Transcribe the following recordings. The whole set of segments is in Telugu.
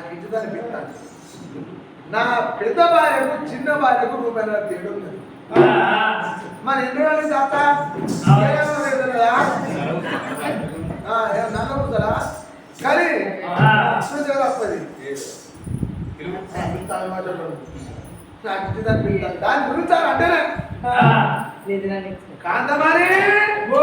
నాకు ఇచ్చుదని పెట్టాను నా పెద్ద భార్యకు చిన్న భార్యకు రూపాయల తేడా మరి ఎన్ని రోజులు తాత? నల్ల ముద్దలా కరి తప్పది నాకు ఇచ్చుదని పెట్టాను దాని గురించి ఆయన అంటేనే. కాంతమారి ఓ!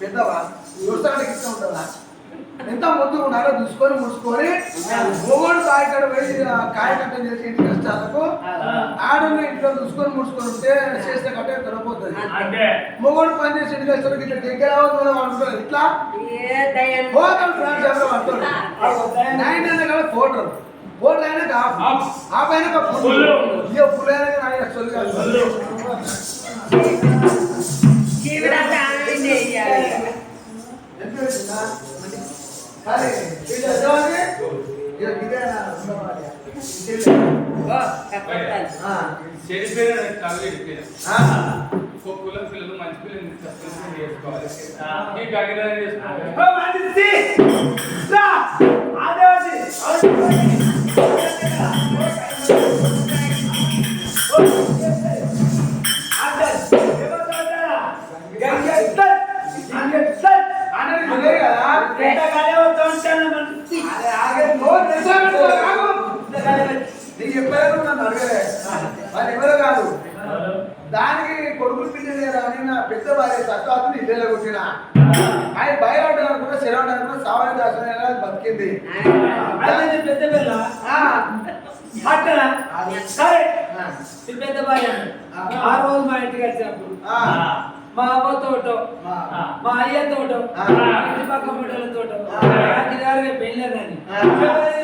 పెద్దవా? చూస్తానికి ఇష్టం ఉంటుందా? ఎంత ముందు ఉన్నారో చూసుకొని ముడుచుకొని మొగోడు కాయకడ ఆ కాయకట్టం చేసి ఇంటి కష్టాలకు ఆడని ఇంట్లో చూసుకొని ముడుచుకొని ఉంటే చేస్తే కట్టే దొరకపోతుంది మొగోడు పని చేసి ఇంటి కష్టాలకు ఇట్లా దగ్గర అవ్వదు అంటారు ఇట్లా? పోతాడు ఎవరో నైన్ అయినా కదా ఫోటో ఫోటో అయినా ఆఫ్ ఆఫ్ అయినా ఫుల్ ఇక ఫుల్ అయినా కానీ సొల్లు కాదు. కులం పిల్లలు మంచి పిల్లలు సస్పెన్షన్ చేసుకోవాలి ఈ గగిదాన్ని చేసుకోవాలి నీకు చెప్పలేదు నన్ను అడగలే? మరి ఎవరో కాదు. దానికి కొడుకులు పిల్లలే అని నా పెద్ద భార్య సత్వాతుని ఇల్లు కొట్టిన ఆయన బయట అనుకున్నా శరవణ అనుకున్నా సావని దాచిన బతికింది? ఆ, సరే. ఆ, ఈ పెద్ద భార్య. ఆ. రోజు మా ఇంటికి వచ్చినప్పుడు మా అవ్వ తోట ఆ. మా అయ్య తోట ఆ. ఇంటి పక్క బిడ్డల తోట ఆ. రాత్రి పెళ్ళని ఆ.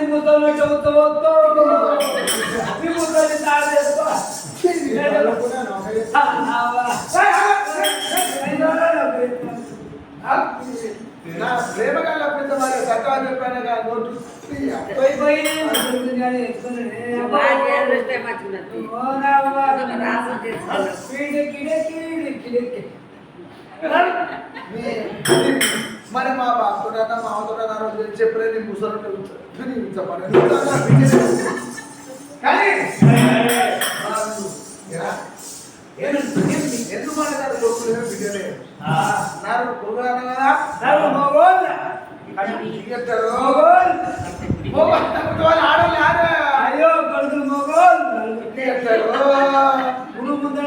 ముద్దలు చదువుతూ ఈ ముద్దలు తాడు చేసుకో వాళ్ళు కూడా నౌకరీ- ఆ, అవ్వ. ఆ, నా ప్రేమ గల పెద్ద చెప్పాను కానీ నోటు. మరి మా బాబుతోటన్నా మా అవతోటన్నా రోజు చెప్పలేదు నీ ముసలు చెప్పండి కానీ ఎందుకు మాట్లాడారు కొడుకులు బిడ్డలే నాకు ఆడే అయ్యో కొడుకులు మగోళ్ళు. చెప్తారు పురుగు ముందర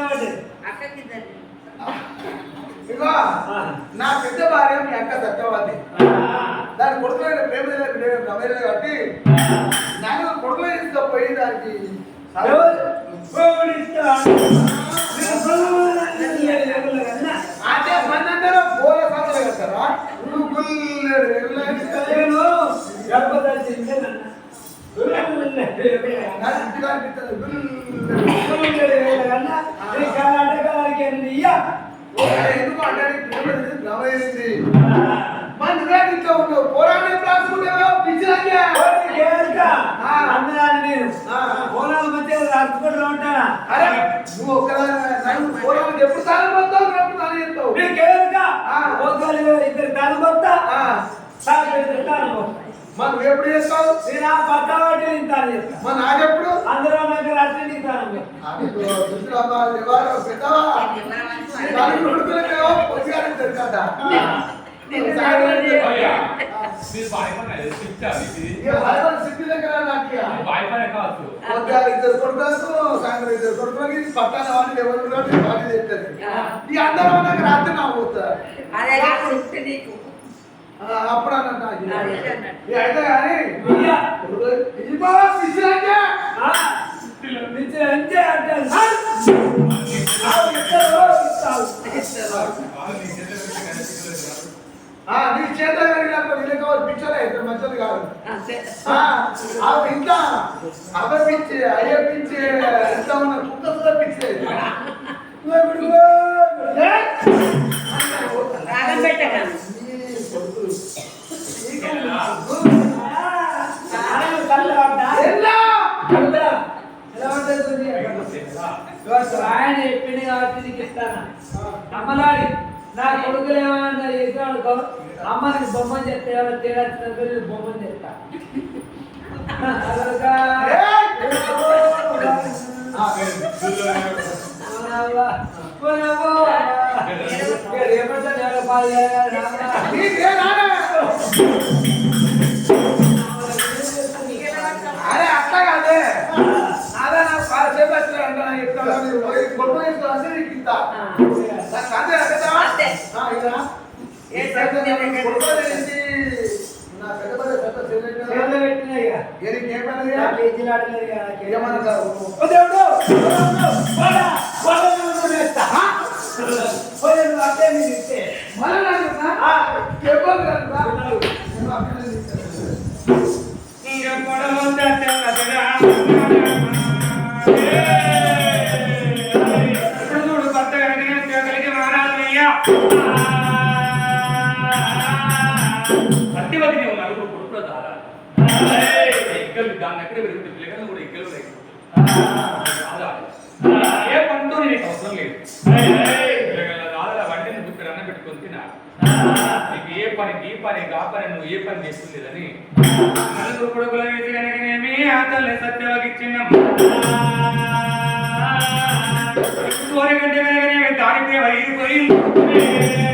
ఇదిగో నా పెద్ద భార్య మీ అక్క సత్యవాది దాని కొడుకులైన ప్రేమ రమేణ కాబట్టి నాకు కొడుకులు తీసుకపోయి దానికి ఎవరు? ఎవరు ఇస్తారు? నేను కొడుకులు అన్నీ లేకుండా అంటే మన అందరూ పూల సంతలు కడతారా నేను గర్భవతి చెందిన ఎందుకు అంటే మన నిజానికి ఇంట్లో ఉండవు? పోరాడే రాసుకుంటావో పిచ్చిరాజ్యా అరే నువ్వు ఒక్కదాని నన్ను పోరానికి ఎప్పుడు తాను పోతావు నువ్వు ఎప్పుడు చెప్తావు మరి నువ్వు ఎప్పుడు మరి నాకెప్పుడు అందరూ నాకు రాత్రి నీకు తాను అదిగో, పొద్దుగానే దొరకదా? అయ్యా మీరు బాయ్పడే షిఫ్ట్ ఇది ఇక భయపడి సిద్ధి దగ్గర నాకు కావచ్చు. పొద్దుగాల ఇద్దరు కొడుకులకు సాయంత్రం ఇద్దరు కొడుకులకి ఇది పట్టాల వాళ్ళు ఎవరు ఉన్నారో ఈ పార్టీ చేస్తారు ఈ అందరూ నాకు రాత్రి నా పోతారు ఆ, అప్పుడు అన్నట్టు అయితే కానీ. ఇది నీ చేత కలిగినప్పుడు కావాలి పిచ్చలే ఇద్దరు మంచిది కాదు అంతే ఆ, ఆ ఇంత అవ పిచ్చి అయ్య పిచ్చి ఎంత ఉన్న కుక్క కూడా పిచ్చి. రాగం పెట్టకండి ఆయన చెప్పింది కాబట్టి నీకు ఇస్తాను అమ్మలాడి నా కొడుకులు ఏమన్నా చేసాడు అనుకో అమ్మ నీకు బొమ్మని చెప్తే ఏమైనా తేడా బొమ్మని చెప్తా అలాగా. అరే అట్లా కాదే. అదే నాకు కాలు సేపు వచ్చిన అంటే నాకు చెప్తాను కొడుకు తీసుకోవాలంటే నీకు ఇంత. నాకు అంతే కదా. అంతే. ఆ, ఏ పనితో నీకు అవసరం లేదు పిల్లగాళ్ళ గుర్తు అన్న పెట్టుకొని తినా నీకు పని ఈ పని ఆ పని నువ్వు ఏ పని చేస్తుందని నలుగురు కొడుకుల వేసి కనుకనేమి ఆ తల్లి సత్యవకి ఇచ్చిన కనుకనేమి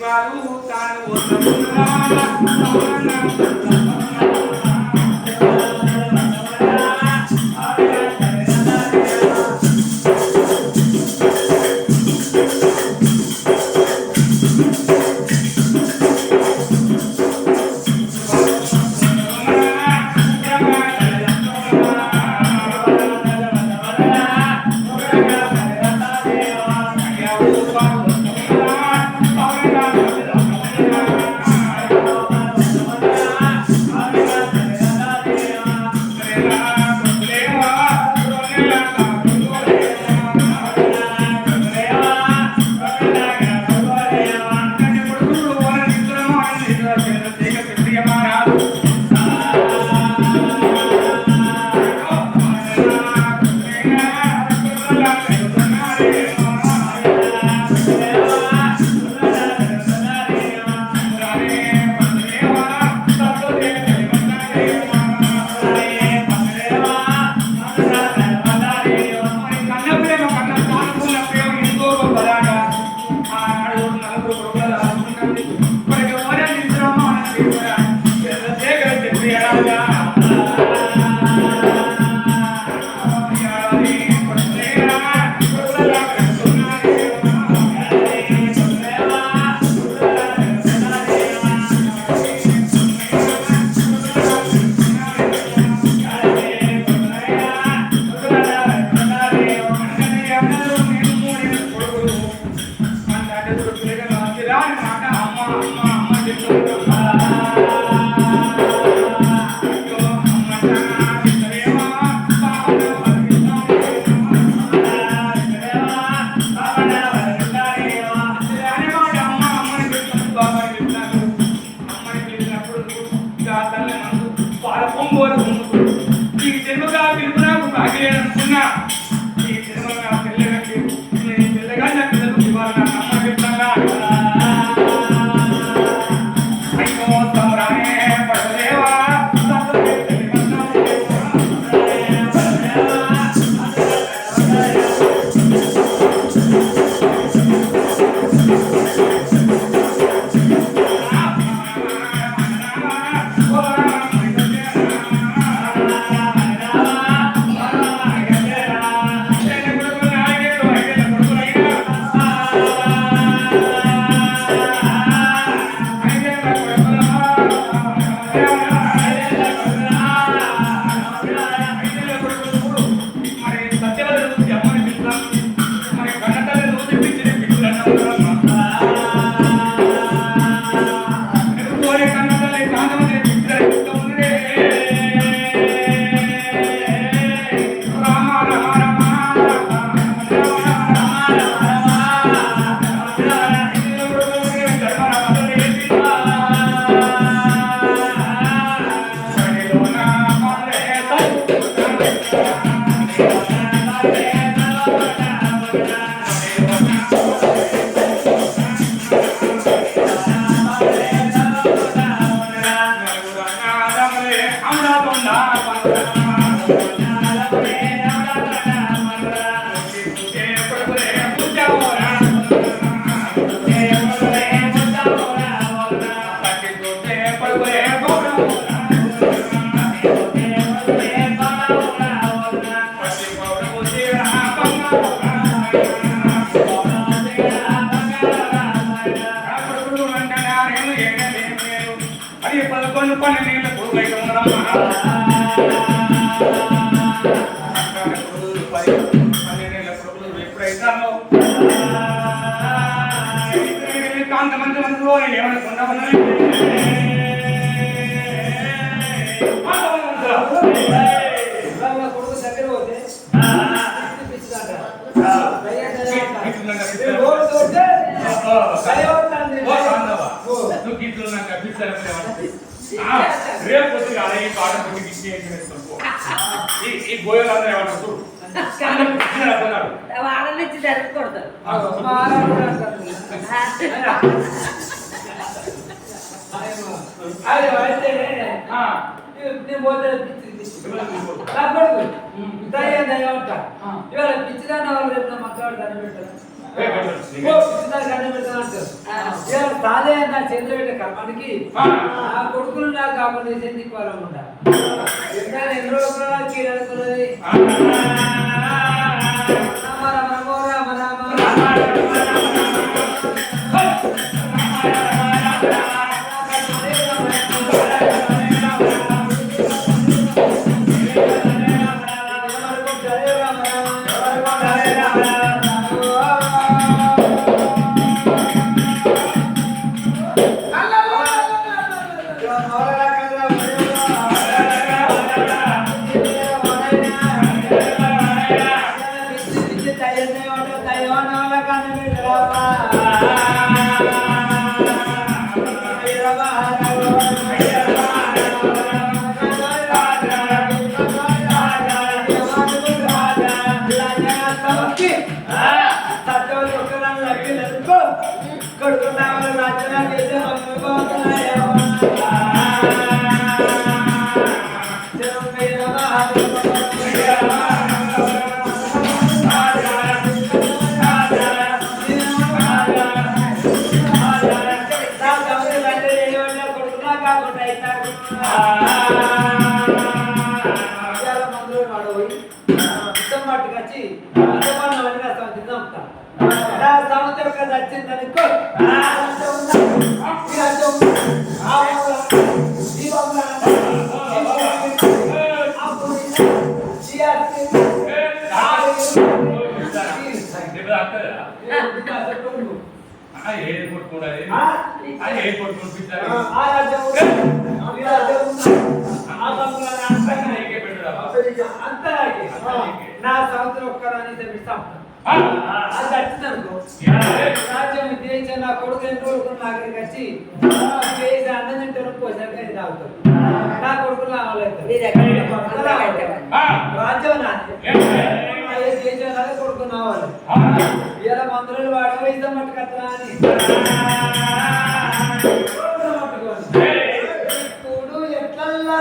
పాలు Yeah. నువ్వు నాకు అభిప్రాయం రేపు పొద్దుగా అలా ఈ పాట గిట్టి వేసుకొని ఈ గోయలందరూ ఏమంటారు వాళ్ళనిచ్చి జరగకూడదు అదే అయితే ఆ, నేను పోతే కొడుకు. దయ్యం దయ్యం అంట. ఇవాళ పిచ్చిదాన్ని వాళ్ళు రేపు మక్కవాడు దండం పెట్టారు. తాదే నా చేతిలో పెట్టే కర్మానికి ఆ. కొడుకులు నాకు కాకుండా చేసి నీకు ఉండాలి ఎన్ని రోజులు ఏది కొట్టుకుంటారు ఆ? అది ఏది కొట్టుకుంటారు ఆ రాజ్యం ఈ రాజ్యం అంతా నా సంవత్సరం ఒక్కరాని తెప్పిస్తాం అది వచ్చిందనుకో. రాజ్యం దేశం నా కొడుకు ఎన్ని రోజులు నా దగ్గరికి వచ్చి చేసి అన్నం తింటారు పోసాక ఇది తాగుతారు నా కొడుకు రావలేదు? రాజ్యం దేశం నాది కొడుకు రావాలి. ఆ? ఇలా మందులు వాడవ ఇద్దాం మట్టుకత్తరా అని. కొడుకును పట్టుకోండి. ఏయ్! ఇప్పుడు ఎట్లల్లా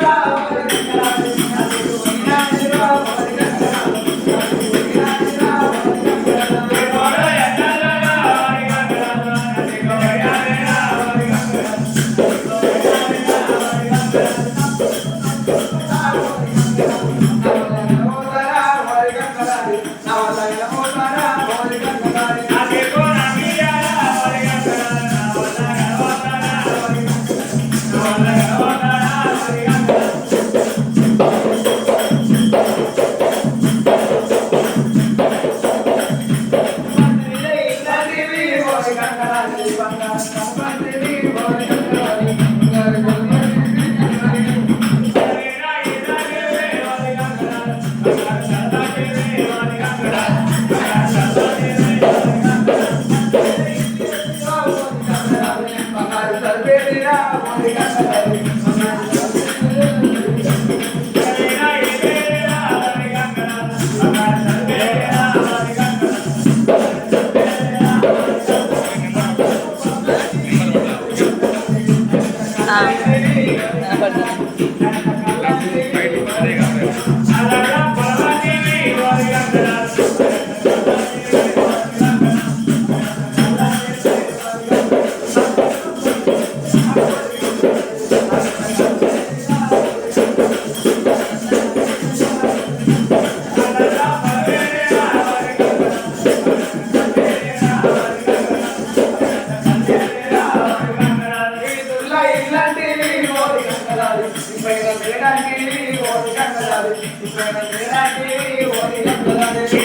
ఇప్పటి వేదానికి ఓడి గంగలాడు ఇప్పటి వేదానికి ఓడి గంగలాడు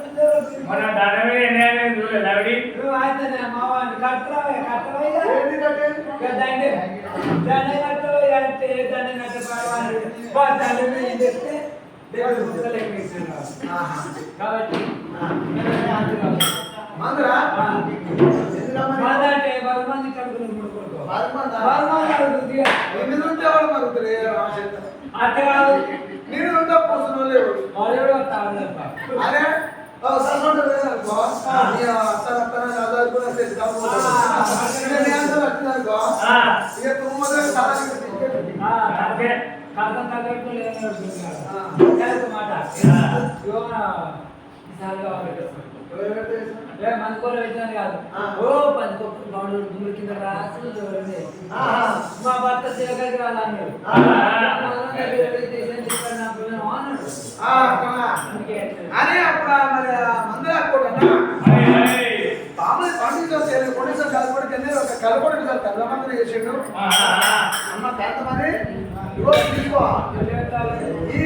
మన దండమే నేను చూడలే నవిడి నువ్వు ఆయననే మావాడిని కట్టరావే, కట్టరావయ్యా. ఏంటి కట్టే? ఇక దండే. దండే కట్టరావయ్యా అంటే పది మంది కడుపులు. పది మందా? పది మంది అడుగుతుంది. ఎన్ని ఉంటే ఎవరు మరుగుతారు ఏ రామచంద్ర? అట్ట కాదు. నేను ఉంటే పోసిన లేవు వస్తాడు తప్ప. అరే మనకోలు పెట్టినది కాదు. ఓ పది కొట్టు బాగుండు గుమ్మిడి కింద రాసి. మా భర్త చిలకకి రాలన్నాడు ఆ. చెప్పాడు నా పిల్లలు అక్కడా. అని అప్పుడు మరి మందులు అక్కడన్నా అరే అరే మామూలు పండించాలి కొడేసారి కలపడికి ఒక కలపడికి సార్ పెద్ద మంది చేసిండు అమ్మ పెద్ద మంది ఇగో తీసుకో. ఈ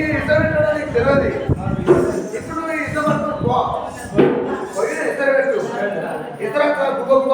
నీకు తెలియదు ఇప్పుడు నువ్వు ఈ ఇష్టం పడుతుంది పో పోయిన ఇద్దరు పెట్టు ఇతర గుబ్బగుబ